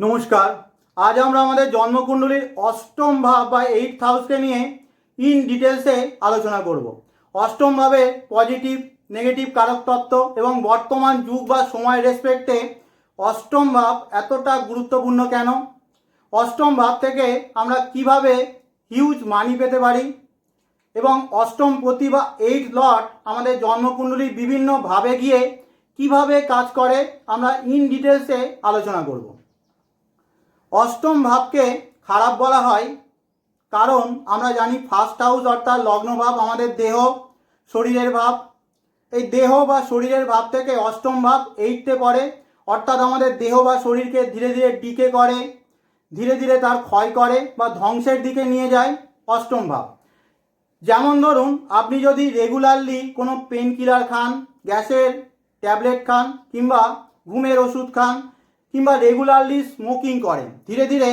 নমস্কার। আজ আমরা আমাদের জন্মকুণ্ডলীর অষ্টম ভাব বা এইট হাউসকে নিয়ে ইন ডিটেলসে আলোচনা করব। অষ্টম ভাবে পজিটিভ নেগেটিভ কারক তত্ত্ব এবং বর্তমান যুগ বা সময় রেসপেক্টে অষ্টম ভাব এতটা গুরুত্বপূর্ণ কেন? অষ্টম ভাব থেকে আমরা কীভাবে হিউজ মানি পেতে পারি? এবং অষ্টম প্রতি বা এইট লট আমাদের জন্মকুণ্ডলীর বিভিন্ন ভাবে গিয়ে কীভাবে কাজ করে? আমরা ইন ডিটেলসে আলোচনা করব। অষ্টম ভাবকে খারাপ বলা হয়, কারণ আমরা জানি ফার্স্ট হাউস অর্থাৎ লগ্ন ভাব আমাদের দেহ, শরীরের ভাব। এই দেহ বা শরীরের ভাব থেকে অষ্টম ভাব এইটতে পড়ে, অর্থাৎ আমাদের দেহ বা শরীরকে ধীরে ধীরে ডিকে করে, ধীরে ধীরে তার ক্ষয় করে বা ধ্বংসের দিকে নিয়ে যায় অষ্টম ভাব। যেমন ধরুন, আপনি যদি রেগুলারলি কোনো পেন কিলার খান, গ্যাসের ট্যাবলেট খান কিংবা ঘুমের ওষুধ খান কিংবা রেগুলারলি স্মোকিং করে। ধীরে ধীরে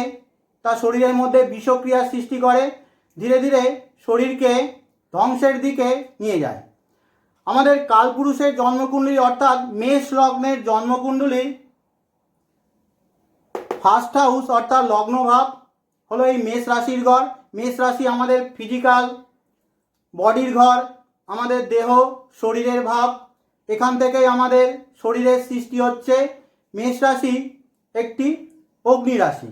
তার শরীরের মধ্যে বিষক্রিয়ার সৃষ্টি করে, ধীরে ধীরে শরীরকে ধ্বংসের দিকে নিয়ে যায়। আমাদের কালপুরুষের জন্মকুণ্ডলী অর্থাৎ মেষ লগ্নের জন্মকুণ্ডলী ফার্স্ট হাউস অর্থাৎ লগ্নভাব হলো এই মেষ রাশির ঘর। মেষ রাশি আমাদের ফিজিক্যাল বডির ঘর, আমাদের দেহ, শরীরের ভাব। এখান থেকেই আমাদের শরীরের সৃষ্টি হচ্ছে। মেষ রাশি একটি অগ্নি রাশি।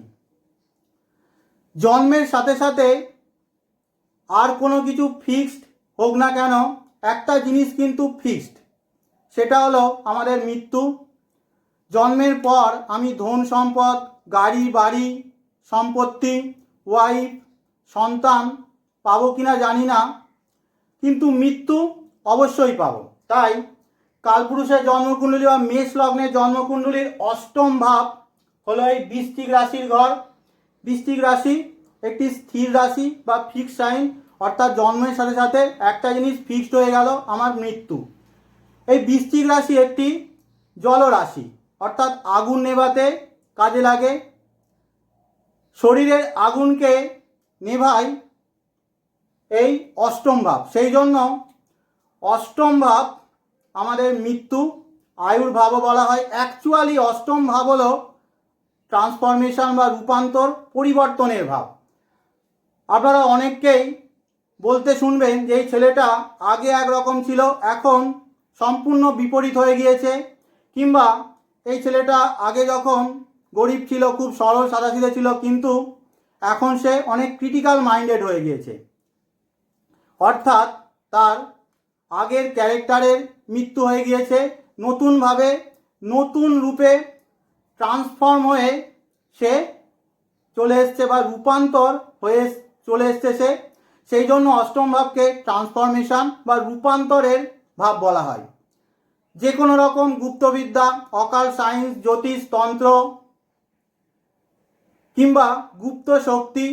জন্মের সাথে সাথে আর কোনো কিছু ফিক্সড হোক না কেন, একটা জিনিস কিন্তু ফিক্সড, সেটা হলো আমাদের মৃত্যু। জন্মের পর আমি ধন সম্পদ, গাড়ি, বাড়ি, সম্পত্তি ওয়াইফ সন্তান পাবো কিনা জানি না, কিন্তু মৃত্যু অবশ্যই পাবো। তাই কালপুরুষের জন্মকুণ্ডলী বা মেষ লগ্নের জন্মকুণ্ডলীর অষ্টম ভাব হলো এই বৃষ্টিক রাশির ঘর। বৃশ্চিক রাশি একটি স্থির রাশি বা ফিক্সড সাইন অর্থাৎ জন্মের সাথে সাথে একটা জিনিস ফিক্সড হয়ে গেল, আমার মৃত্যু। এই বৃশ্চিক রাশি একটি জলরাশি, অর্থাৎ আগুন নেভাতে কাজে লাগে। শরীরের আগুনকে নেভায় এই অষ্টম ভাব। সেই জন্য অষ্টম ভাব আমাদের মৃত্যু আয়ুর ভাবও বলা হয়। অ্যাকচুয়ালি অষ্টম ভাব হলো ট্রান্সফরমেশন বা রূপান্তর, পরিবর্তনের ভাব। আপনারা অনেককেই বলতে শুনবেন যে এই ছেলেটা আগে একরকম ছিল, এখন সম্পূর্ণ বিপরীত হয়ে গিয়েছে। কিংবা এই ছেলেটা আগে যখন গরিব ছিল, খুব সরল, সাদাসিধে ছিল, কিন্তু এখন সে অনেক ক্রিটিক্যাল মাইন্ডেড হয়ে গিয়েছে। অর্থাৎ তার আগের ক্যারেক্টারের মৃত্যু হয়ে গিয়েছে। নতুনভাবে নতুন রূপে ট্রান্সফর্ম হয়ে সে চলে এসছে বা রূপান্তর হয়ে চলে এসছে সে। সেই জন্য অষ্টম ভাবকে ট্রান্সফরমেশন বা রূপান্তরের ভাব বলা হয়। যে কোনো রকম গুপ্তবিদ্যা অকাল সায়েন্স জ্যোতিষ, তন্ত্র কিংবা গুপ্ত শক্তি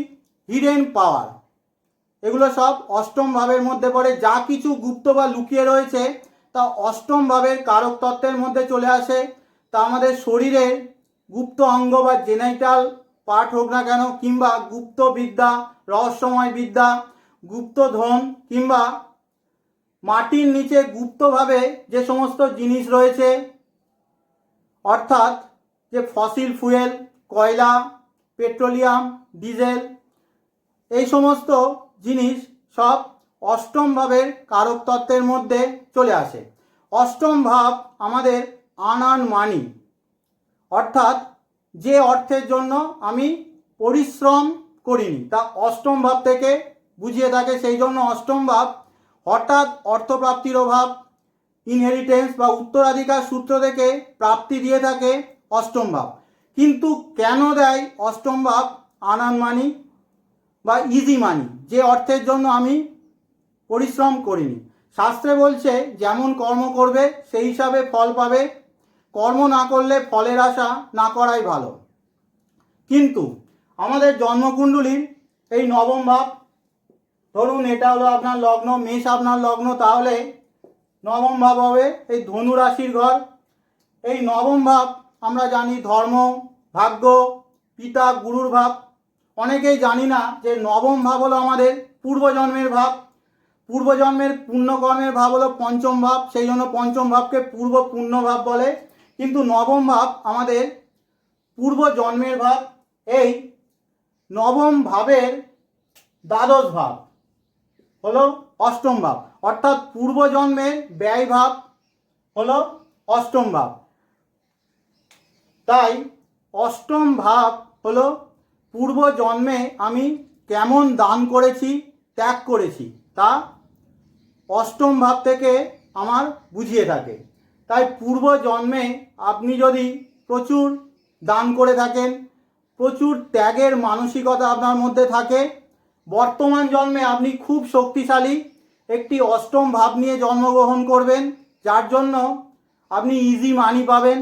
হিডেন পাওয়ার এগুলো সব অষ্টম ভাবের মধ্যে পড়ে। যা কিছু গুপ্ত বা লুকিয়ে রয়েছে, তা অষ্টম ভাবের কারক তত্ত্বের মধ্যে চলে আসে। তা আমাদের শরীরের গুপ্ত অঙ্গ বা জেনাইটাল পার্ট হোক না কেন, কিংবা গুপ্ত বিদ্যা, রহস্যময় বিদ্যা গুপ্তধন কিংবা মাটির নিচে গুপ্তভাবে যে সমস্ত জিনিস রয়েছে, অর্থাৎ যে ফসিল ফুয়েল, কয়লা, পেট্রোলিয়াম, ডিজেল, এই সমস্ত জিনিস সব অষ্টম ভাবের কারক তত্ত্বের মধ্যে চলে আসে। অষ্টম ভাব আমাদের আনান মানি। অর্থাৎ যে অর্থের জন্য আমি পরিশ্রম করিনি, তা অষ্টম ভাব থেকে বুঝিয়ে থাকে সেই জন্য অষ্টম ভাব। হঠাৎ অর্থপ্রাপ্তির অভাব ইনহেরিটেন্স বা উত্তরাধিকার সূত্র থেকে প্রাপ্তি দিয়ে থাকে অষ্টম ভাব। কিন্তু কেন দেয় অষ্টম ভাব আনান মানি? বা ইজি মানি যে অর্থের জন্য আমি পরিশ্রম করিনি। শাস্ত্রে বলছে, যেমন কর্ম করবে, সেই হিসাবে ফল পাবে। কর্ম না করলে ফলের আশা না করাই ভালো। কিন্তু আমাদের জন্মকুণ্ডলীর এই নবম ভাব, ধরুন এটা হলো আপনার লগ্ন, মেষ আপনার লগ্ন, তাহলে নবম ভাব হবে এই ধনু রাশির ঘর। এই নবম ভাব আমরা জানি ধর্ম, ভাগ্য, পিতা, গুরুর ভাব। অনেকেই জানি না যে নবম ভাব হলো আমাদের পূর্বজন্মের ভাব। পূর্বজন্মের পুণ্যকর্মের ভাব হলো পঞ্চম ভাব, সেই জন্য পঞ্চম ভাবকে পূর্ব পুণ্য ভাব বলে। কিন্তু নবম ভাব আমাদের পূর্ব জন্মের ভাব, এই নবম ভাবের দ্বাদশ ভাব হলো অষ্টম ভাব। অর্থাৎ পূর্বজন্মের ব্যয় ভাব হলো অষ্টম ভাব। তাই অষ্টম ভাব হলো পূর্বজন্মে আমি কেমন দান করেছি, ত্যাগ করেছি, তা অষ্টম ভাব থেকে আমার বুঝিয়ে থাকে। তাই পূর্বজন্মে আপনি যদি প্রচুর দান করে থাকেন, প্রচুর ত্যাগের মানসিকতা আপনার মধ্যে থাকে, বর্তমান জন্মে আপনি খুব শক্তিশালী, একটি অষ্টম ভাব নিয়ে জন্মগ্রহণ করবেন, যার জন্য আপনি ইজি মানি পাবেন।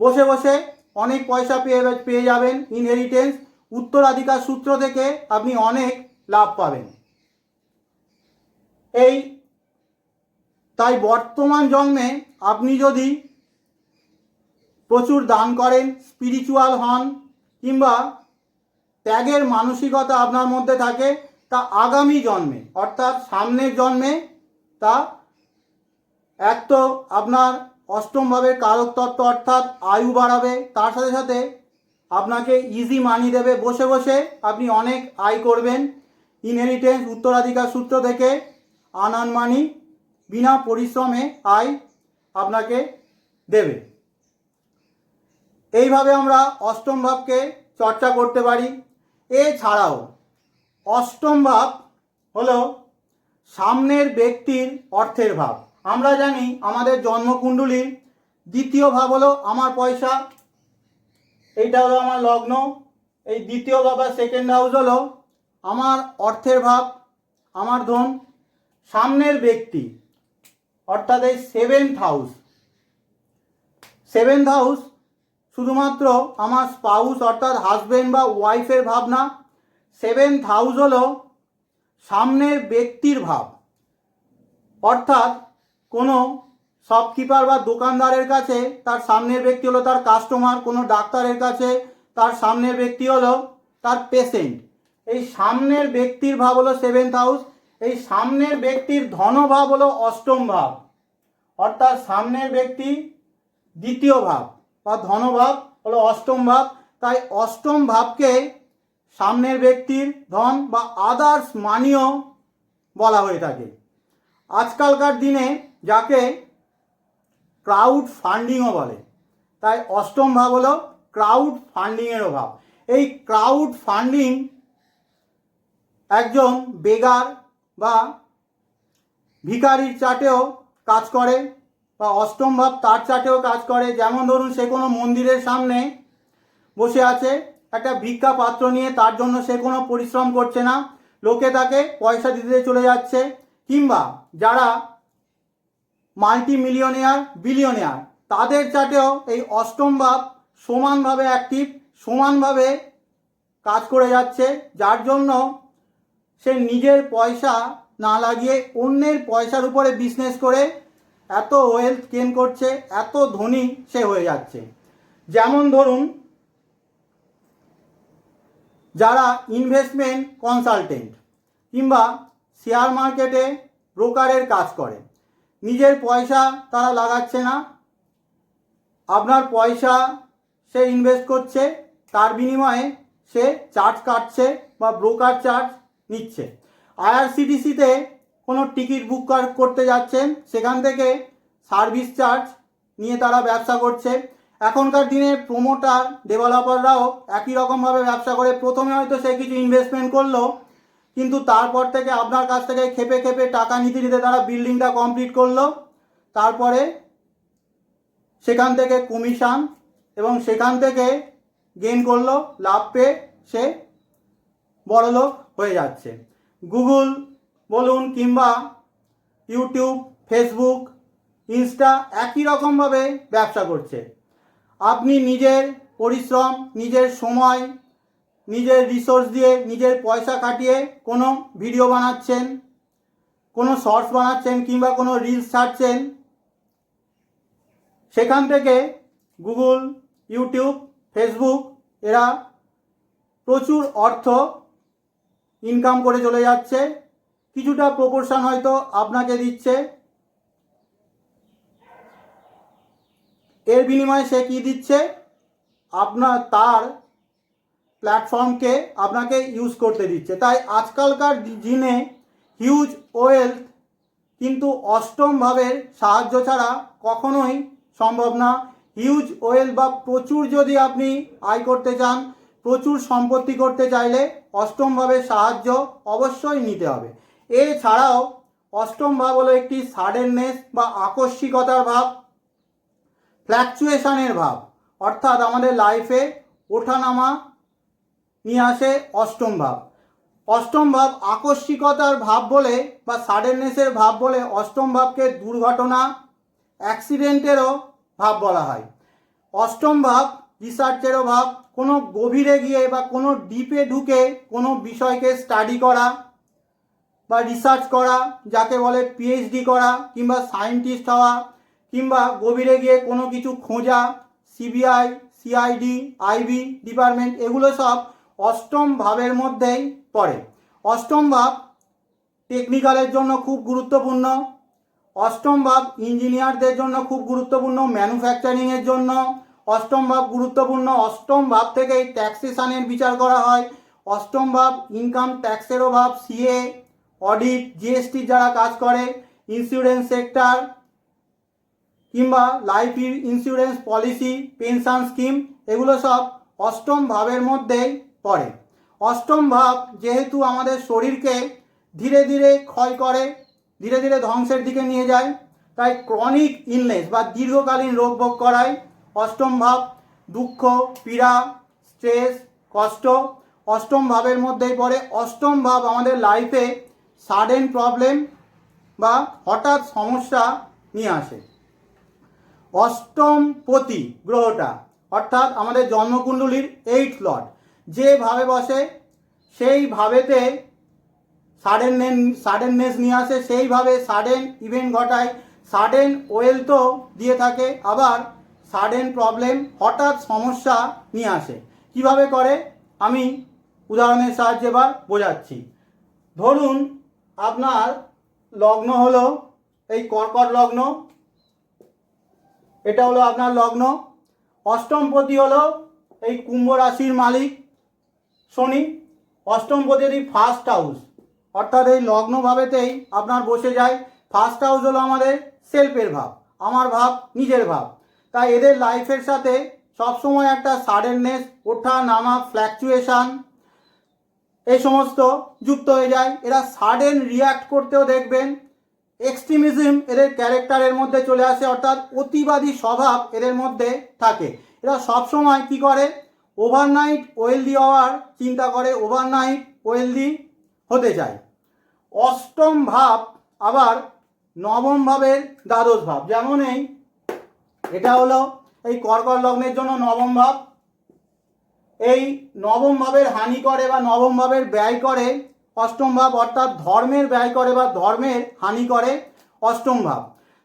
বসে বসে অনেক পয়সা পেয়ে পেয়ে যাবেন ইনহেরিটেন্স উত্তরাধিকার সূত্র থেকে আপনি অনেক লাভ পাবেন। এই, তাই বর্তমান জন্মে আপনি যদি প্রচুর দান করেন স্পিরিচুয়াল হন, কিংবা ত্যাগের মানসিকতা আপনার মধ্যে থাকে, তা আগামী জন্মে, অর্থাৎ সামনের জন্মে তা এক তো আপনার অষ্টম ভাবের কারক তত্ত্ব অর্থাৎ আয়ু বাড়াবে। তার সাথে সাথে আপনাকে ইজি মানি দেবে। বসে বসে আপনি অনেক আয় করবেন। ইনহেরিটেন্স উত্তরাধিকার সূত্র থেকে আনান মানি বিনা পরিশ্রমে আয় আপনাকে দেবে। এইভাবে আমরা অষ্টম ভাবকে চর্চা করতে পারি। এছাড়াও অষ্টম ভাব হলো সামনের ব্যক্তির অর্থের ভাব। আমরা জানি আমাদের জন্মকুণ্ডলীর দ্বিতীয় ভাব হলো আমার পয়সা। এইটা হলো আমার লগ্ন। এই দ্বিতীয় ভাব বা সেকেন্ড হাউস হলো আমার অর্থের ভাব, আমার ধন। সামনের ব্যক্তি, অর্থাৎ এই সেভেন্থ হাউস সেভেন্থ হাউস শুধুমাত্র আমার স্পাউস অর্থাৎ হাজবেন্ড বা ওয়াইফের ভাবনা সেভেন্থ হাউস হলো সামনের ব্যক্তির ভাব, অর্থাৎ কোনো শপকিপার বা দোকানদারের কাছে তার সামনের ব্যক্তি হলো তার কাস্টমার কোনো ডাক্তারের কাছে তার সামনের ব্যক্তি হলো তার পেশেন্ট এই সামনের ব্যক্তির ভাব হলো সেভেন্থ হাউস এই সামনের ব্যক্তির ধনভাব হলো অষ্টম ভাব, অর্থাৎ সামনের ব্যক্তি দ্বিতীয় ভাব বা ধনভাব হলো অষ্টম ভাব, তাই অষ্টম ভাবকে সামনের ব্যক্তির ধন বা আদার্স মানিও বলা হয়ে থাকে। আজকালকার দিনে যাকে ক্রাউড ফান্ডিংও বলে। তাই অষ্টম ভাব হলো ক্রাউড ফান্ডিংয়ের অভাব এই ক্রাউড ফান্ডিং একজন বেগার বা ভিকারির চাটেও কাজ করে বা অষ্টম ভাব তার চাটেও কাজ করে। যেমন ধরুন সে কোনো মন্দিরের সামনে বসে আছে, একটা ভিক্ষা পাত্র নিয়ে তার জন্য সে কোনো পরিশ্রম করছে না। লোকে তাকে পয়সা দিতে চলে যাচ্ছে। কিংবা যারা মাল্টি মিলিয়নিয়ার বিলিয়নিয়ার তাদের চাটেও এই অষ্টম ভাব সমানভাবে অ্যাক্টিভ সমানভাবে কাজ করে যাচ্ছে। যার জন্য সে নিজের পয়সা না লাগিয়ে অন্যের পয়সার উপরে বিজনেস করে এত ওয়েলথ গেন করছে, এত ধনী সে হয়ে যাচ্ছে। যেমন ধরুন, যারা ইনভেস্টমেন্ট কনসালটেন্ট কিংবা শেয়ার মার্কেটে ব্রোকারের কাজ করে। নিজের পয়সা তারা লাগাচ্ছে না। আপনার পয়সা সে ইনভেস্ট করছে, তার বিনিময়ে সে চার্জ কাটছে বা ব্রোকার চার্জ নিচ্ছে। আইআরসিটিসিতে কোনো টিকিট বুক করতে যাচ্ছেন, সেখান থেকে সার্ভিস চার্জ নিয়ে তারা ব্যবসা করছে। এখনকার দিনে প্রোমোটার ডেভেলপাররাও একই রকমভাবে ব্যবসা করে। প্রথমে হয়তো সে কিছু ইনভেস্টমেন্ট করল কিন্তু তারপর থেকে আপনার কাছ থেকে খেপে খেপে টাকা নিতে নিতে তারা বিল্ডিংটা কমপ্লিট করল। তারপরে সেখান থেকে কমিশন এবং সেখান থেকে গেন করল, লাভ পেয়ে সে বড়লোক হয়ে যাচ্ছে। গুগল বলুন কিংবা ইউটিউব, ফেসবুক, ইনস্টা একই রকমভাবে ব্যবসা করছে। আপনি নিজের পরিশ্রম, নিজের সময় নিজের রিসোর্স দিয়ে নিজের পয়সা কাটিয়ে কোনো ভিডিও বানাচ্ছেন, কোনো শর্টস বানাচ্ছেন কিংবা কোনো রিলস ছাড়ছেন, সেখান থেকে গুগল ইউটিউব ফেসবুক এরা প্রচুর অর্থ ইনকাম করে চলে যাচ্ছে। কিছুটা প্রপোর্শন হয়তো আপনাকে দিচ্ছে। এর বিনিময়ে সে কি দিচ্ছে? আপনার, তার প্ল্যাটফর্মকে আপনাকে ইউজ করতে দিচ্ছে। তাই আজকালকার দিনে হিউজ ওয়েলথ কিন্তু অষ্টম ভাবের সাহায্য ছাড়া কখনোই সম্ভব না। হিউজ ওয়েল বা প্রচুর যদি আপনি আয় করতে চান, প্রচুর সম্পত্তি করতে চাইলে অষ্টম ভাবের সাহায্য অবশ্যই নিতে হবে। এছাড়াও অষ্টম ভাব হলো একটি সাডেননেস বা আকস্মিকতার ভাব ফ্ল্যাকচুয়েশনের ভাব। অর্থাৎ আমাদের লাইফে ওঠানামা নিয়ে আসে অষ্টম ভাব। অষ্টম ভাব আকস্মিকতার ভাব বলে বা সাডেননেসের ভাব বলে অষ্টম ভাবকে দুর্ঘটনা অ্যাক্সিডেন্টেরও ভাব বলা হয়। অষ্টম ভাব রিসার্চেরও ভাব, কোনো গভীরে গিয়ে বা কোনো ডিপে ঢুকে কোনো বিষয়কে স্টাডি করা বা রিসার্চ করা, যাকে বলে পিএইচডি করা কিংবা সায়েন্টিস্ট হওয়া কিংবা গভীরে গিয়ে কোনো কিছু খোঁজা সিবিআই সিআইডি আইবি ডিপার্টমেন্ট এগুলো সব অষ্টম ভাবের মধ্যেই পড়ে। অষ্টম ভাব টেকনিক্যালের জন্য খুব গুরুত্বপূর্ণ। অষ্টম ভাব ইঞ্জিনিয়ারদের জন্য খুব গুরুত্বপূর্ণ ম্যানুফ্যাকচারিংয়ের জন্য। অষ্টম ভাব গুরুত্বপূর্ণ, অষ্টম ভাব থেকেই ট্যাক্সেশনের বিচার করা হয়। অষ্টম ভাব ইনকাম ট্যাক্সেরও ভাব সিএ অডিট জিএসটি যারা কাজ করে ইন্স্যুরেন্স সেক্টর কিংবা life insurance policy pension scheme এগুলো সব অষ্টম ভাবের মধ্যেই পড়ে। অষ্টম ভাব যেহেতু আমাদের শরীরকে ধীরে ধীরে ক্ষয় করে, ধীরে ধীরে ধ্বংসের দিকে নিয়ে যায়, তাই ক্রনিক ইলনেস বা দীর্ঘকালীন রোগ ভোগ করায় অষ্টম ভাব। দুঃখ, পীড়া স্ট্রেস কষ্ট অষ্টম ভাবের মধ্যেই পড়ে। অষ্টম ভাব আমাদের লাইফে সাডেন প্রবলেম বা হঠাৎ সমস্যা নিয়ে আসে। অষ্টম পতি গ্রহটা, অর্থাৎ আমাদের জন্মকুণ্ডলীর এইট লর্ড যে ভাবে বসে, সেই ভাবেতে সাডেন সাডেননেস নিয়ে আসে সেইভাবে সাডেন ইভেন্ট ঘটায়। সাডেন ওয়েলথও দিয়ে থাকে, আবার সাডেন প্রবলেম হঠাৎ সমস্যা নিয়ে আসে। কীভাবে করে? আমি উদাহরণের সাহায্যে এবার বোঝাচ্ছি। ধরুন, আপনার লগ্ন হলো এই কর্কট লগ্ন। এটা হলো আপনার লগ্ন। অষ্টমপতি হলো এই কুম্ভ রাশির মালিক। শনি অষ্টমপতি যদি ফার্স্ট হাউস অর্থাৎ এই লগ্ন ভাবেতেই আপনার বসে যায়। ফার্স্ট হাউস হলো আমাদের সেলফের ভাব, আমার ভাব, নিজের ভাব। তাই এদের লাইফের সাথে সবসময় একটা সাডেননেস ওঠা, নামা ফ্ল্যাকচুয়েশন এই সমস্ত যুক্ত হয়ে যায়। এরা সাডেন রিয়াক্ট করতেও দেখবেন। এক্সট্রিমিজম এদের ক্যারেক্টারের মধ্যে চলে আসে, অর্থাৎ অতিবাদী স্বভাব এদের মধ্যে থাকে। এরা সবসময় কি করে? ওভারনাইট ওয়েলদি হওয়ার চিন্তা করে ওভারনাইট ওয়েলদি হতে চায়। অষ্টম ভাব আবার নবম ভাবের দ্বাদশ ভাব। যেমন এই, এটা হলো এই কর্কট লগ্নের জন্য নবম ভাব। এই নবম ভাবের হানি করে বা নবম ভাবের ব্যয় করে অষ্টম ভাব অর্থাৎ ধর্মের ব্যয় করে বা ধর্মের হানি করে অষ্টম ভাব।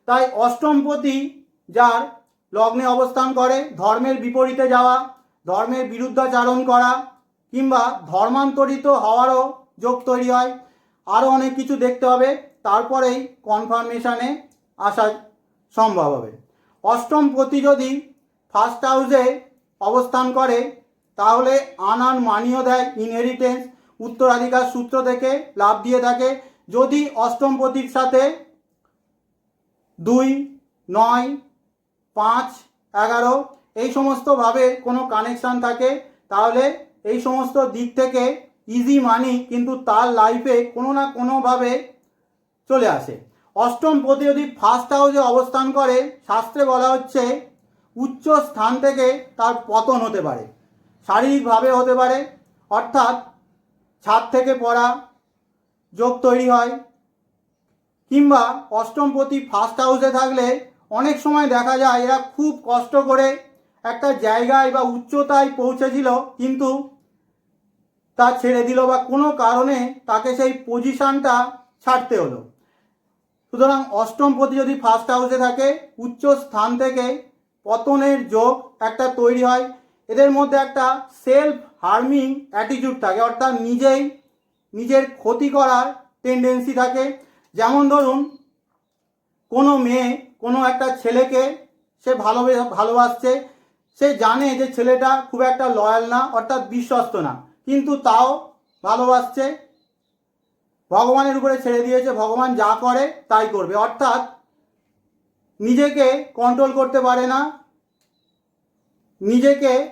তাই অষ্টমপতি যার লগ্নে অবস্থান করে, ধর্মের বিপরীতে যাওয়া ধর্মের বিরুদ্ধাচারণ করা কিংবা ধর্মান্তরিত হওয়ারও যোগ তৈরি হয়। আরও অনেক কিছু দেখতে হবে। তারপরেই কনফার্মেশানে আসা সম্ভব হবে। অষ্টম পতি যদি ফার্স্ট হাউসে অবস্থান করে, তাহলে আনান মানিও দেয় ইনহেরিটেন্স উত্তরাধিকার সূত্র থেকে লাভ দিয়ে থাকে। যদি অষ্টম পতির সাথে দুই, নয়, পাঁচ, এগারো এই সমস্তভাবে কোনো কানেকশান থাকে, তাহলে এই সমস্ত দিক থেকে ইজি মানি কিন্তু তার লাইফে কোনো না কোনোভাবে চলে আসে। অষ্টম পতি যদি ফার্স্ট হাউসে অবস্থান করে, শাস্ত্রে বলা হচ্ছে উচ্চ স্থান থেকে তার পতন হতে পারে, শারীরিকভাবে হতে পারে, অর্থাৎ ছাদ থেকে পড়া, যোগ তৈরি হয়, কিংবা অষ্টম অষ্টমপতি ফার্স্ট হাউসে থাকলে অনেক সময় দেখা যায় এরা খুব কষ্ট করে একটা জায়গায় বা উচ্চতায় পৌঁছেছিল, কিন্তু তা ছেড়ে দিল বা কোনো কারণে তাকে সেই পজিশনটা ছাড়তে হলো। সুতরাং অষ্টমপতি যদি ফার্স্ট হাউসে থাকে, উচ্চ স্থান থেকে পতনের যোগ একটা তৈরি হয়। এদের মধ্যে একটা সেলফ হার্মিং অ্যাটিটিউড থাকে, অর্থাৎ নিজেই নিজের ক্ষতি করার টেন্ডেন্সি থাকে। যেমন ধরুন, কোনো মেয়ে কোনো একটা ছেলেকে সে ভালোবে, ভালোবাসছে সে জানে যে ছেলেটা খুব একটা লয়াল না, অর্থাৎ বিশ্বস্ত না। কিন্তু তাও ভালোবাসছে। ভগবানের উপরে ছেড়ে দিয়েছে, ভগবান যা করে তাই করবে। অর্থাৎ নিজেকে কন্ট্রোল করতে পারে না। নিজেকে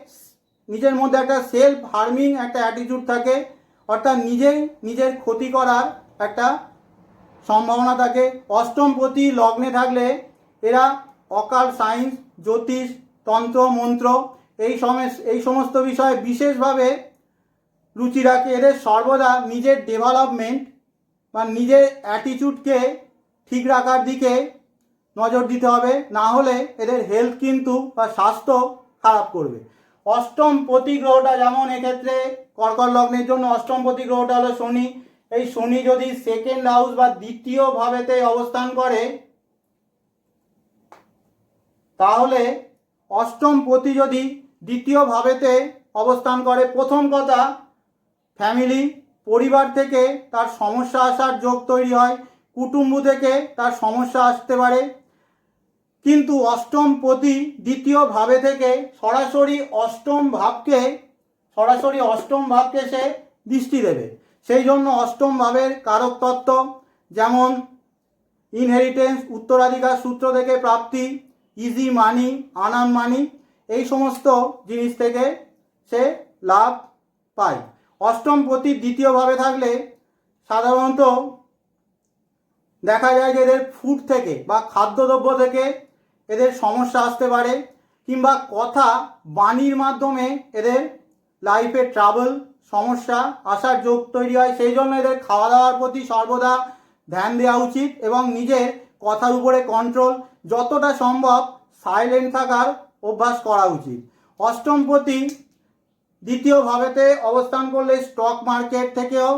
নিজের মধ্যে একটা সেলফ হার্মিং একটা অ্যাটিটিউড থাকে। অর্থাৎ নিজেই নিজের ক্ষতি করার একটা সম্ভাবনা থাকে। অষ্টম প্রতি লগ্নে থাকলে এরা অকাল সায়েন্স জ্যোতিষ তন্ত্র, মন্ত্র, এই সমস এই সমস্ত বিষয়ে বিশেষভাবে রুচি রাখে এদের সর্বদা নিজের ডেভেলপমেন্ট বা নিজের অ্যাটিটিউডকে ঠিক রাখার দিকে নজর দিতে হবে। না হলে এদের হেলথ কিন্তু বা স্বাস্থ্য খারাপ করবে। অষ্টম প্রতি গ্রহটা যেমন এক্ষেত্রে কর্কট লগ্নের জন্য অষ্টম প্রতি গ্রহটা হলো শনি। এই শনি যদি সেকেন্ড হাউস বা দ্বিতীয় ভাবেতে অবস্থান করে, তাহলে অষ্টম প্রতি যদি দ্বিতীয় ভাবেতে অবস্থান করে। প্রথম কথা ফ্যামিলি পরিবার থেকে তার সমস্যা আসার যোগ তৈরি হয়। কুটুম্ব থেকে তার সমস্যা আসতে পারে। কিন্তু অষ্টম প্রতি দ্বিতীয় ভাবে থেকে সরাসরি অষ্টম ভাবকে, সরাসরি অষ্টম ভাবকে সে দৃষ্টি দেবে। সেই জন্য অষ্টম ভাবের কারক তত্ত্ব, যেমন ইনহেরিটেন্স উত্তরাধিকার সূত্র থেকে প্রাপ্তি ইজি মানি আনান মানি এই সমস্ত জিনিস থেকে সে লাভ পায়। অষ্টম প্রতি দ্বিতীয়ভাবে থাকলে সাধারণত দেখা যায় যে এদের ফুড থেকে বা খাদ্যদ্রব্য থেকে এদের সমস্যা আসতে পারে কিংবা কথা বাণীর মাধ্যমে এদের লাইফে ট্রাভেল সমস্যা আসার যোগ তৈরি হয়। সেই জন্য এদের খাওয়া দাওয়ার প্রতি সর্বদা ধ্যান দেওয়া উচিত এবং নিজের কথার উপরে কন্ট্রোল যতটা সম্ভব সাইলেন্ট থাকার অভ্যাস করা উচিত। অষ্টম প্রতি দ্বিতীয় ভাবেতে অবস্থান করলে স্টক মার্কেট থেকেও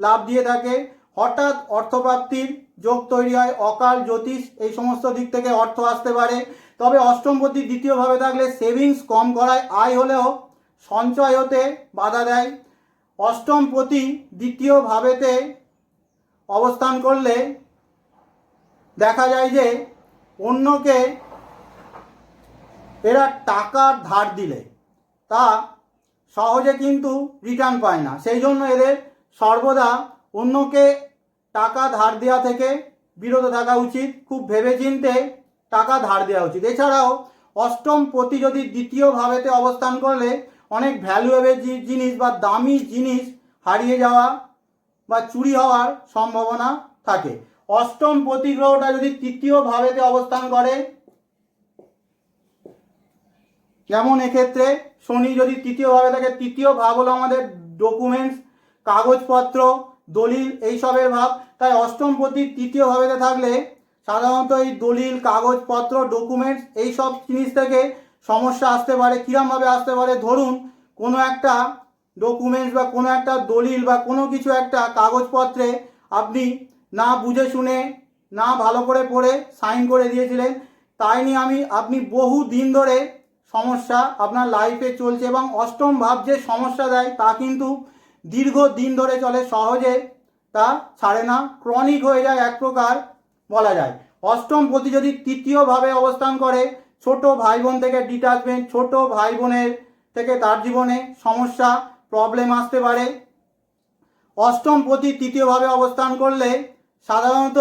লাভ দিয়ে থাকে। হঠাৎ অর্থপ্রাপ্তির যোগ তৈরি হয়, অকাল জ্যোতিষ এই সমস্ত দিক থেকে অর্থ আসতে পারে। তবে অষ্টম অষ্টমপতি দ্বিতীয়ভাবে থাকলে সেভিংস কম করায়, আয় হলেও সঞ্চয় হতে বাধা দেয়। অষ্টম প্রতি দ্বিতীয় ভাবেতে অবস্থান করলে দেখা যায় যে অন্যকে এরা টাকা ধার দিলে, তা সহজে কিন্তু রিটার্ন পায় না। সেই জন্য এদের সর্বদা অন্যকে টাকা ধার দেওয়া থেকে বিরত থাকা উচিত। খুব ভেবেচিন্তে টাকা ধার দেওয়া উচিত। এছাড়াও অষ্টম প্রতি যদি দ্বিতীয় ভাবেতে অবস্থান করলে, অনেক ভ্যালুয়েবল জিনিস বা দামি জিনিস হারিয়ে যাওয়া বা চুরি হওয়ার সম্ভাবনা থাকে। অষ্টম প্রতিগ্রহটা যদি তৃতীয় ভাবেতে অবস্থান করে যেমন এক্ষেত্রে? শনি যদি তৃতীয় ভাবে থাকে, তৃতীয় ভাব হলো আমাদের ডকুমেন্টস কাগজপত্র, দলিল, এইসবের ভাব। তাই অষ্টম প্রতি তৃতীয় ভাবেতে থাকলে সাধারণত এই দলিল, কাগজপত্র ডকুমেন্টস এই সব জিনিস থেকে সমস্যা আসতে পারে, কীরমভাবে আসতে পারে? ধরুন, কোনো একটা ডকুমেন্টস বা কোনো একটা দলিল বা কোনো কিছু একটা কাগজপত্রে আপনি না বুঝে শুনে, না ভালো করে পড়ে সাইন করে দিয়েছিলেন। তাই নিয়ে আমি, আপনি বহু দিন ধরে সমস্যা আপনার লাইফে চলছে এবং অষ্টম ভাব যে সমস্যা দেয় তা কিন্তু দীর্ঘ দিন ধরে চলে, সহজে তা ছাড়ে না। ক্রনিক হয়ে যায় এক প্রকার, বলা যায়। অষ্টম প্রতি যদি তৃতীয়ভাবে অবস্থান করে, ছোট ভাই বোন থেকে ডিটাচমেন্ট ছোট ভাই বোনের থেকে তার জীবনে সমস্যা প্রবলেম আসতে পারে। অষ্টম প্রতি তৃতীয়ভাবে অবস্থান করলে সাধারণত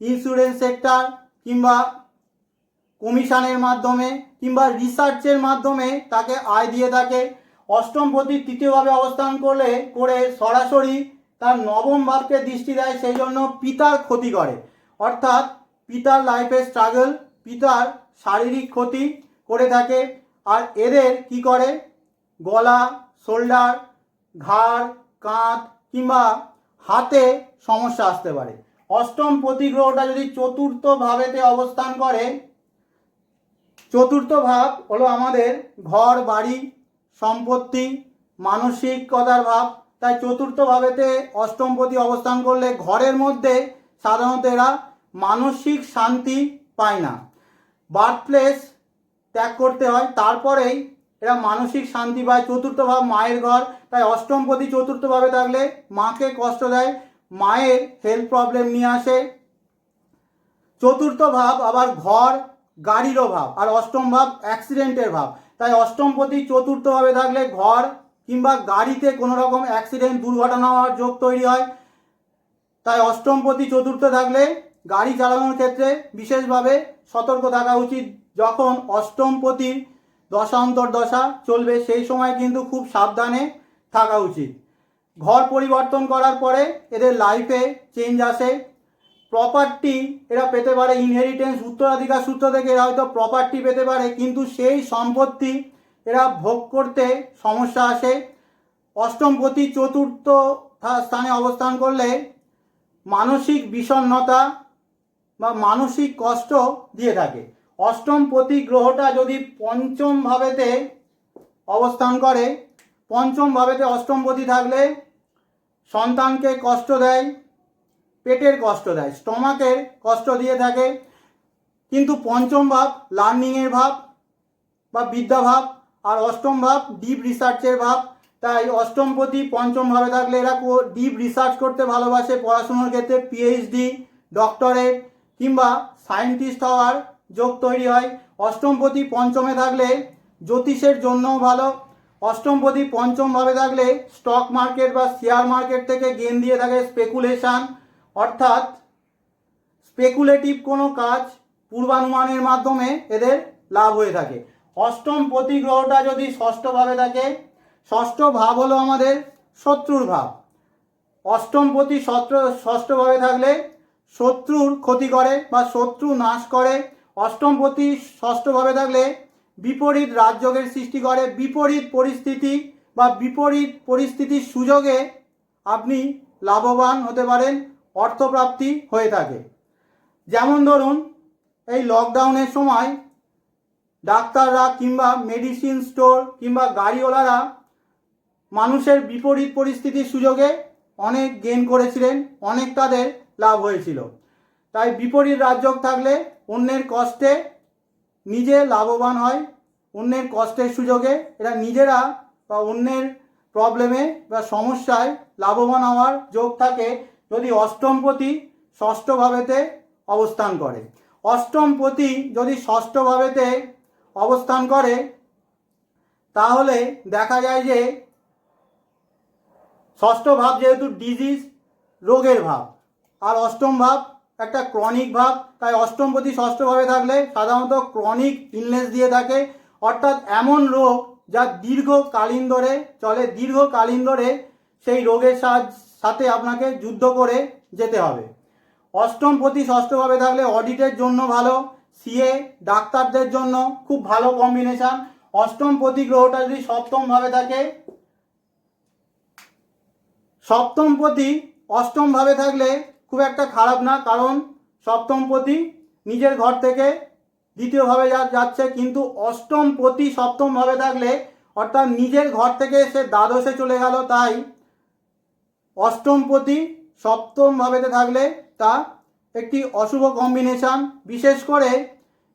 ইন্স্যুরেন্স সেক্টর কিংবা কমিশনের মাধ্যমে কিংবা রিসার্চের মাধ্যমে তাকে আয় দিয়ে থাকে। অষ্টম প্রতি তৃতীয়ভাবে অবস্থান করলে, করে সরাসরি তার নবম ভাবকে দৃষ্টি দেয়, সেই জন্য পিতার ক্ষতি করে। অর্থাৎ পিতার লাইফে স্ট্রাগল পিতার শারীরিক ক্ষতি করে থাকে। আর এদের কি করে? গলা শোল্ডার ঘাড়, কাঁধ কিংবা হাতে সমস্যা আসতে পারে। অষ্টম প্রতিগ্রহটা যদি চতুর্থ ভাবেতে অবস্থান করে, চতুর্থ ভাব হলো আমাদের ঘর, বাড়ি, সম্পত্তি, মানসিকতার ভাব। তাই চতুর্থ ভাবেতে অষ্টমপতি অবস্থান করলে ঘরের মধ্যে সাধারণত এরা মানসিক শান্তি পায় না। বার্থ প্লেস ত্যাগ করতে হয়, তারপরেই এরা মানসিক শান্তি পায়। চতুর্থ ভাব মায়ের ঘর, তাই অষ্টমপতি চতুর্থ ভাবে থাকলে মাকে কষ্ট দেয় মায়ের হেলথ প্রবলেম নিয়ে আসে। চতুর্থ ভাব আবার ঘর, গাড়িরও ভাব, আর অষ্টম ভাব অ্যাক্সিডেন্টের ভাব। তাই অষ্টমপতি চতুর্থভাবে থাকলে ঘর কিংবা গাড়িতে কোনো রকম অ্যাক্সিডেন্ট দুর্ঘটনা হওয়ার যোগ তৈরি হয়। তাই অষ্টমপতি চতুর্থ থাকলে গাড়ি চালানোর ক্ষেত্রে বিশেষভাবে সতর্ক থাকা উচিত। যখন অষ্টমপতির দশা চলবে, সেই সময় কিন্তু খুব সাবধানে থাকা উচিত। ঘর পরিবর্তন করার পরে এদের লাইফে চেঞ্জ আসে। প্রপার্টি এরা পেতে পারে ইনহেরিটেন্স উত্তরাধিকার সূত্র থেকে এরা হয়তো প্রপার্টি পেতে পারে, কিন্তু সেই সম্পত্তি এরা ভোগ করতে সমস্যা আসে। অষ্টমপতি চতুর্থ স্থানে অবস্থান করলে মানসিক বিষণ্ণতা বা মানসিক কষ্ট দিয়ে থাকে। অষ্টম প্রতি গ্রহটা যদি পঞ্চম ভাবেতে অবস্থান করে, পঞ্চম ভাবেতে অষ্টম প্রতি থাকলে সন্তানকে কষ্ট দেয়, পেটের কষ্ট দেয়, স্টমাকের কষ্ট দিয়ে থাকে। কিন্তু পঞ্চম ভাব লার্নিংয়ের ভাব বা বিদ্যা ভাব আর অষ্টম ভাব ডিপ রিসার্চের ভাব। তাই অষ্টম প্রতি পঞ্চম ভাবে থাকলে এরা ডিপ রিসার্চ করতে ভালোবাসে পড়াশোনার ক্ষেত্রে পিএইচডি ডক্টরেট কিংবা সায়েন্টিস্ট হওয়ার যোগ তৈরি হয়। অষ্টম প্রতি পঞ্চমে থাকলে জ্যোতিষের জন্যও ভালো। অষ্টম প্রতি পঞ্চম ভাবে থাকলে স্টক মার্কেট বা শেয়ার মার্কেট থেকে গেন দিয়ে থাকে স্পেকুলেশন অর্থাৎ স্পেকুলেটিভ কোনো কাজ পূর্বানুমানের মাধ্যমে এদের লাভ হয়ে থাকে। অষ্টম প্রতি গ্রহটা যদি ষষ্ঠভাবে থাকে, ষষ্ঠ ভাব হলো আমাদের শত্রুর ভাব। অষ্টম প্রতি ষষ্ঠ ষষ্ঠভাবে থাকলে শত্রুর ক্ষতি করে বা শত্রু নাশ করে। অষ্টম প্রতি ষষ্ঠভাবে থাকলে বিপরীত রাজযোগের সৃষ্টি করে, বিপরীত পরিস্থিতি বা বিপরীত পরিস্থিতির সুযোগে আপনি লাভবান হতে পারেন, অর্থপ্রাপ্তি হয়ে থাকে। যেমন ধরুন, এই লকডাউনের সময় ডাক্তাররা কিংবা মেডিসিন স্টোর কিংবা গাড়িওয়ালারা মানুষের বিপরীত পরিস্থিতির সুযোগে অনেক গেন করেছিলেন, অনেক তাদের লাভ হয়েছিল। তাই বিপরীত রাজ্য থাকলে অন্যের কষ্টে নিজে লাভবান হয়, অন্যের কষ্টের সুযোগে। এরা নিজেরা বা অন্যের প্রবলেমে বা সমস্যায় লাভবান হওয়ার যোগ থাকে যদি অষ্টমপতি ষষ্ঠভাবেতে অবস্থান করে। অষ্টমপতি যদি ষষ্ঠভাবেতে অবস্থান করে, তাহলে দেখা যায় যে ষষ্ঠ ভাব যেহেতু ডিজিজ রোগের ভাব। আর অষ্টম ভাব একটা ক্রনিক ভাব, তাই অষ্টম প্রতি ষষ্ঠভাবে থাকলে সাধারণত ক্রনিক ইলনেস দিয়ে থাকে। অর্থাৎ এমন রোগ যা দীর্ঘকালীন ধরে চলে, দীর্ঘকালীন ধরে সেই রোগের সাথে আপনাকে যুদ্ধ করে যেতে হবে। অষ্টম প্রতি ষষ্ঠভাবে থাকলে অডিটের জন্য ভালো সিএ ডাক্তারদের জন্য খুব ভালো কম্বিনেশন অষ্টম প্রতি গ্রহটা যদি সপ্তমভাবে থাকে, সপ্তম পতি অষ্টম ভাবে থাকলে খুব একটা খারাপ না, কারণ সপ্তম পতি নিজের ঘর থেকে দ্বিতীয়ভাবে যাচ্ছে, কিন্তু অষ্টম পতি সপ্তমভাবে থাকলে অর্থাৎ নিজের ঘর থেকে সে দ্বাদশে চলে গেল, তাই অষ্টম পতি সপ্তম ভাবেতে থাকলে তা একটি অশুভ কম্বিনেশন বিশেষ করে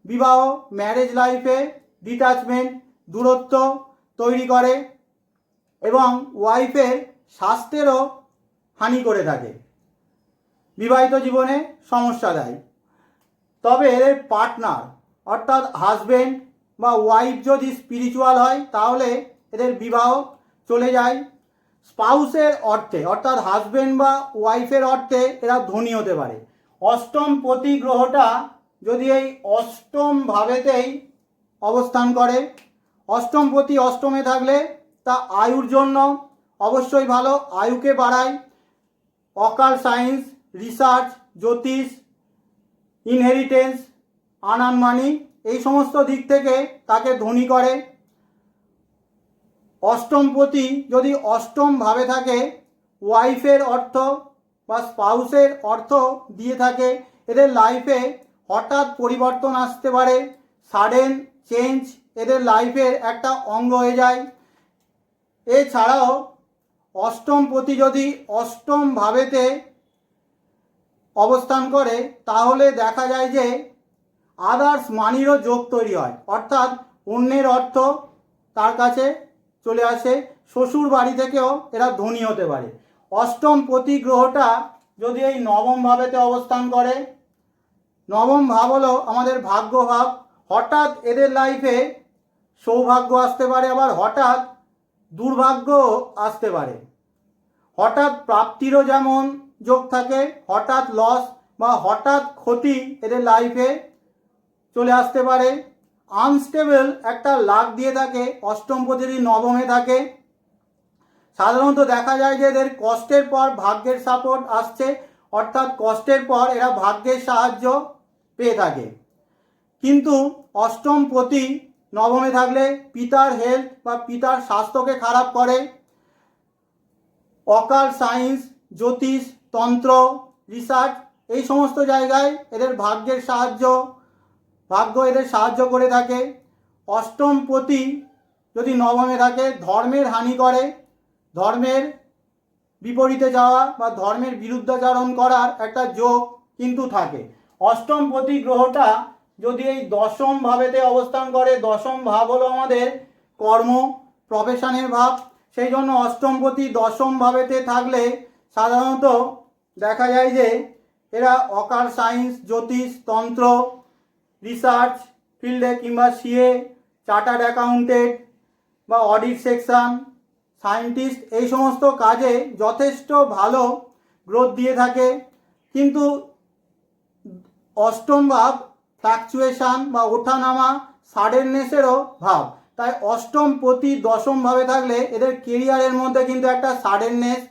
বিবাহ ম্যারেজ লাইফে ডিটাচমেন্ট দূরত্ব তৈরি করে এবং ওয়াইফের স্বাস্থ্যেরও হানি করে থাকে। বিবাহিত জীবনে সমস্যা দেয়। তবে এদের পার্টনার অর্থাৎ হাজবেন্ড বা ওয়াইফ যদি স্পিরিচুয়াল হয়, তাহলে এদের বিবাহ চলে যায়। স্পাউসের অর্থে, অর্থাৎ হাজবেন্ড বা ওয়াইফের অর্থে এরা ধনী হতে পারে। অষ্টম প্রতি গ্রহটা যদি এই অষ্টম ভাবেতেই অবস্থান করে, অষ্টম প্রতি অষ্টমে থাকলে তা আয়ুর জন্য অবশ্যই ভালো, আয়ুকে বাড়ায়। অকাল সায়েন্স রিসার্চ, জ্যোতিষ, ইনহেরিটেন্স, আনান মানি, এই সমস্ত দিক থেকে তাকে ধনী করে। অষ্টম প্রতি যদি অষ্টম ভাবে থাকে ওয়াইফের অর্থ বা স্পাউসের অর্থ দিয়ে থাকে, এদের লাইফে হঠাৎ পরিবর্তন আসতে পারে সাডেন চেঞ্জ এদের লাইফের একটা অঙ্গ হয়ে যায়। এছাড়াও অষ্টম প্রতি যদি অষ্টম ভাবেতে অবস্থান করে, তাহলে দেখা যায় যে আদার্স মানিরও যোগ তৈরি হয়। অর্থাৎ অন্যের অর্থ তার কাছে চলে আসে, শ্বশুর বাড়ি থেকেও এরা ধনী হতে পারে। অষ্টম প্রতি গ্রহটা যদি এই নবম ভাবেতে অবস্থান করে, নবম ভাব হলো আমাদের ভাগ্য ভাব হঠাৎ এদের লাইফে সৌভাগ্য আসতে পারে, আবার হঠাৎ দুর্ভাগ্য আসতে পারে। হঠাৎ প্রাপ্তিরও যেমন যোগ থাকে, হঠাৎ লস বা হঠাৎ ক্ষতি এদের লাইফে চলে আসতে পারে। আনস্টেবল একটা লাগ দিয়ে থাকে অষ্টমপতি যদি নবমে থাকে। সাধারণত দেখা যায় যে এদের কষ্টের পর ভাগ্যের সাপোর্ট আসছে, অর্থাৎ কষ্টের পর এরা ভাগ্যের সাহায্য পেয়ে থাকে। কিন্তু অষ্টম পতি নবমে থাকলে পিতার হেলথ বা পিতার স্বাস্থ্যকে খারাপ করে। অকাল সায়েন্স জ্যোতিষ তন্ত্র রিসার্চ এই সমস্ত জায়গায় এদের ভাগ্যের সাহায্য, ভাগ্য এদের সাহায্য করে থাকে। অষ্টম প্রতি যদি নবমে থাকে, ধর্মের হানি করে। ধর্মের বিপরীতে যাওয়া বা ধর্মের বিরুদ্ধাচারণ করার একটা যোগ কিন্তু থাকে। অষ্টম প্রতি গ্রহটা যদি এই দশম ভাবেতে অবস্থান করে, দশম ভাব হলো আমাদের কর্ম প্রফেশনের ভাব। সেই জন্য অষ্টম প্রতি দশম ভাবেতে থাকলে সাধারণত দেখা যায় যে এরা অকার সায়েন্স, জ্যোতিষ, তন্ত্র, রিসার্চ ফিল্ডে কিংবা সিএ, চার্টার্ড অ্যাকাউন্টেন্ট বা অডিট সেকশন, সায়েন্টিস্ট, এই সমস্ত কাজে যথেষ্ট ভালো গ্রোথ দিয়ে থাকে। কিন্তু অষ্টম ভাব ফ্ল্যাকচুয়েশন বা ওঠানামা, সাডেননেসেরও ভাব। তাই অষ্টম প্রতি দশম ভাবে থাকলে এদের কেরিয়ারের মধ্যে কিন্তু একটা সাডেননেস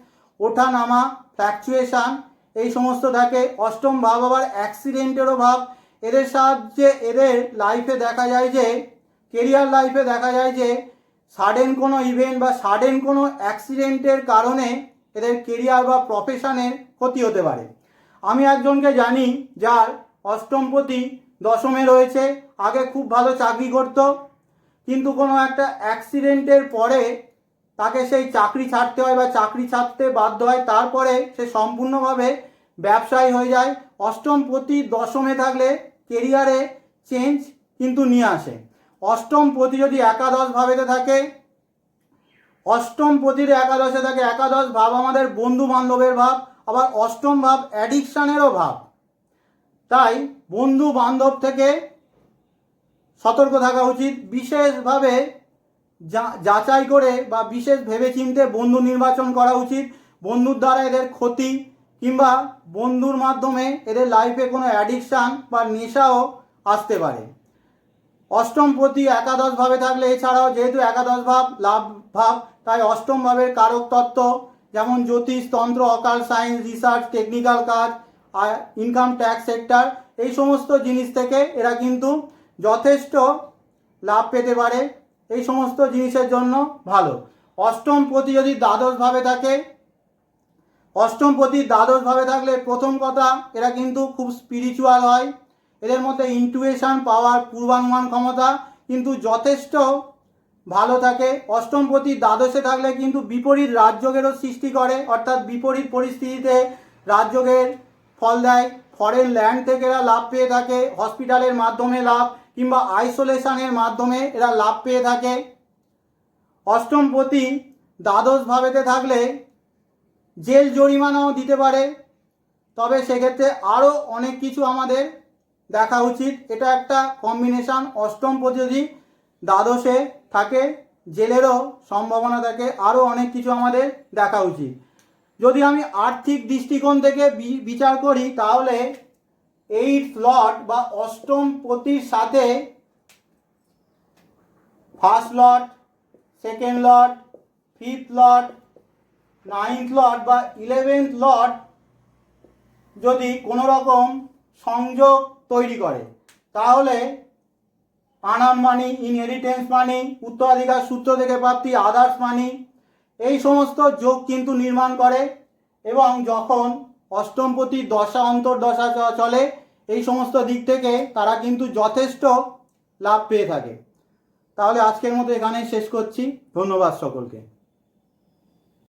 ওঠানামা ফ্ল্যাকচুয়েশন এই সমস্ত থাকে। অষ্টম ভাব আবার অ্যাক্সিডেন্টেরও ভাব। এদের সাহায্যে এদের লাইফে দেখা যায় যে কেরিয়ার লাইফে দেখা যায় যে সাডেন কোনো ইভেন্ট বা সাডেন কোনো অ্যাক্সিডেন্টের কারণে এদের কেরিয়ার বা প্রফেশনের ক্ষতি হতে পারে। আমি একজনকে জানি যার অষ্টমপতি দশমে রয়েছে, আগে খুব ভালো চাকরি করত, কিন্তু কোনো একটা অ্যাক্সিডেন্টের পরে তাকে সেই চাকরি ছাড়তে হয় বা চাকরি ছাড়তে বাধ্য হয়, তারপরে সে সম্পূর্ণভাবে ব্যবসায়ী হয়ে যায়। অষ্টম প্রতি দশমে থাকলে কেরিয়ারে চেঞ্জ কিন্তু নিয়ে আসে। অষ্টম প্রতি যদি একাদশ ভাবেতে থাকে, অষ্টম পতির একাদশে থাকে, একাদশ ভাব আমাদের বন্ধু বান্ধবের ভাব, আবার অষ্টম ভাব অ্যাডিকশানেরও ভাব। তাই বন্ধু বান্ধব থেকে সতর্ক থাকা উচিত। বিশেষভাবে যাচাই করে বা বিশেষ ভেবেচিন্তে বন্ধু নির্বাচন করা উচিত, বন্ধুর দ্বারা এদের ক্ষতি কিংবা বন্ধুর মাধ্যমে এদের লাইফে কোনো অ্যাডিকশান বা নেশাও আসতে পারে। অষ্টম প্রতি একাদশ ভাবে থাকলে এছাড়াও যেহেতু একাদশ ভাব, লাভ ভাব, তাই অষ্টম ভাবের কারক তত্ত্ব যেমন জ্যোতিষ, তন্ত্র অকাল সায়েন্স রিসার্চ টেকনিক্যাল কাজ ইনকাম ট্যাক্স সেক্টর এই সমস্ত জিনিস থেকে এরা কিন্তু যথেষ্ট লাভ পেতে পারে। এই সমস্ত জিনিসের জন্য ভালো। অষ্টম প্রতি যদি দ্বাদশ ভাবে থাকে, অষ্টম প্রতি দ্বাদশ ভাবে থাকলে প্রথম কথা, এরা কিন্তু খুব স্পিরিচুয়াল হয়। এদের মধ্যে ইন্টুয়েশন পাওয়ার পূর্বানুমান ক্ষমতা কিন্তু যথেষ্ট ভালো থাকে। অষ্টম প্রতি দ্বাদশে থাকলে কিন্তু বিপরীত রাজযোগেরও সৃষ্টি করে, অর্থাৎ বিপরীত পরিস্থিতিতে রাজযোগের ফল দেয়। ফরেন ল্যান্ড থেকে এরা লাভ পেয়ে থাকে হসপিটালের মাধ্যমে লাভ। কিংবা আইসোলেশনের মাধ্যমে এরা লাভ পেয়ে থাকে। অষ্টম প্রতি দ্বাদশ ভাবেতে থাকলে জেল জরিমানাও দিতে পারে। তবে সেক্ষেত্রে আরও অনেক কিছু আমাদের দেখা উচিত। এটা একটা কম্বিনেশন অষ্টম যদি দ্বাদশে থাকে, জেলেরও সম্ভাবনা থাকে। আরও অনেক কিছু আমাদের দেখা উচিত। যদি আমি আর্থিক দৃষ্টিকোণ থেকে বিচার করি, তাহলে এইট লট বা অষ্টম পতির সাথে first lord second lord fifth lord ninth lord বা ইলেভেন্থ লট যদি কোনো রকম সংযোগ তৈরি করে, তাহলে আনাম মানি ইনহেরিটেন্স মানি, উত্তরাধিকার সূত্র থেকে প্রাপ্তি আদার্স মানি, এই সমস্ত যোগ কিন্তু নির্মাণ করে এবং যখন অষ্টমপতি দশা, অন্তর্দশা চলে এই সমস্ত দিক থেকে তারা কিন্তু যথেষ্ট লাভ পেয়ে থাকে। তাহলে আজকের মতো এখানেই শেষ করছি। ধন্যবাদ সকলকে।